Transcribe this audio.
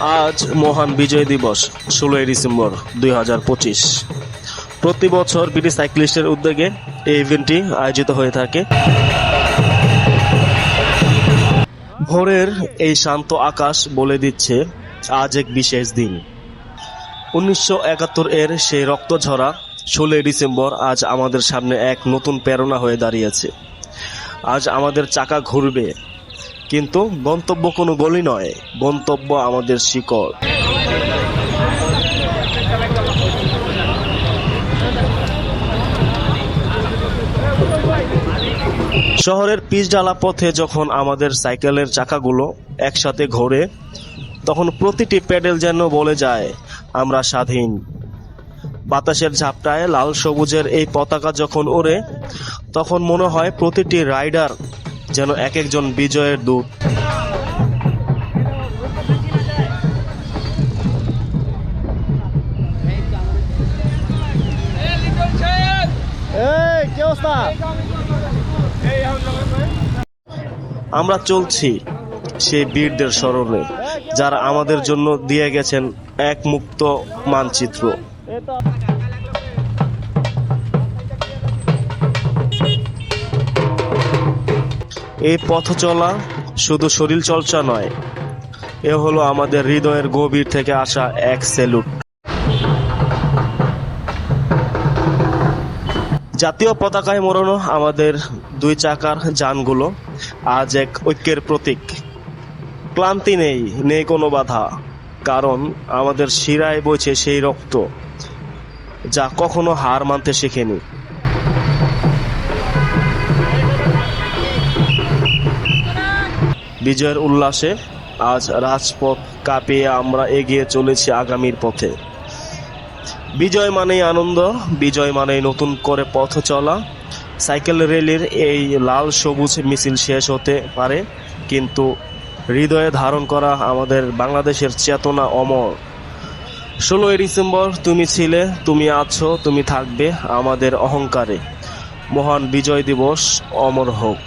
আজ মহান বিজয় দিবস, ষোলোই ডিসেম্বর দুই হাজার পঁচিশ। প্রতি বছর বিটি সাইক্লিস্টের উদ্যোগে এই ইভেন্টটি আয়োজিত হয়ে থাকে। ভোরের এই শান্ত আকাশ বলে দিচ্ছে, আজ এক বিশেষ দিন। উনিশশো একাত্তর এর সেই রক্তঝরা, ষোলোই ডিসেম্বর আজ আমাদের সামনে এক নতুন প্রেরণা হয়ে দাঁড়িয়েছে। আজ আমাদের চাকা ঘুরবে কিন্তু গন্তব্য কোনো গলি নয় গন্তব্য আমাদের শিকড়। শহরের পিচঢালা পথে যখন আমাদের সাইকেলের চাকাগুলো একসাথে ঘোরে, তখন প্রতিটি প্যাডেল যেন বলে যায়, আমরা স্বাধীন। বাতাসের ঝাপটায় লাল সবুজের এই পতাকা যখন ওড়ে, তখন মনে হয় প্রতিটি রাইডার যেন এক একজন বিজয়ের দূত। আমরা চলছি সেই বীরদের স্মরণে যারা আমাদের জন্য দিয়ে গেছেন এক মুক্ত মানচিত্র। এই পথ চলা শুধু শরীর চর্চা নয়, এ হলো আমাদের হৃদয়ের গভীর থেকে আসা এক সেলুট। জাতীয় পতাকায় মোড়ানো আমাদের দুই চাকার যানগুলো আজ এক ঐক্যের প্রতীক। ক্লান্তি নেই নেই কোনো বাধা, কারণ আমাদের শিরায় বইছে সেই রক্ত, যা কখনো হার মানতে শেখেনি। বিজয়ের উল্লাসে আজ রাজপথ কাঁপিয়ে আমরা এগিয়ে চলেছি আগামীর পথে। বিজয় মানেই আনন্দ, বিজয় মানেই নতুন করে পথ চলা। সাইকেল র্যালির এই লাল সবুজ মিছিল শেষ হতে পারে, কিন্তু হৃদয়ে ধারণ করা আমাদের বাংলাদেশের চেতনা অমর। ষোলোই ডিসেম্বর, তুমি ছিলে, তুমি আছো, তুমি থাকবে আমাদের অহংকারে। মহান বিজয় দিবস অমর হোক।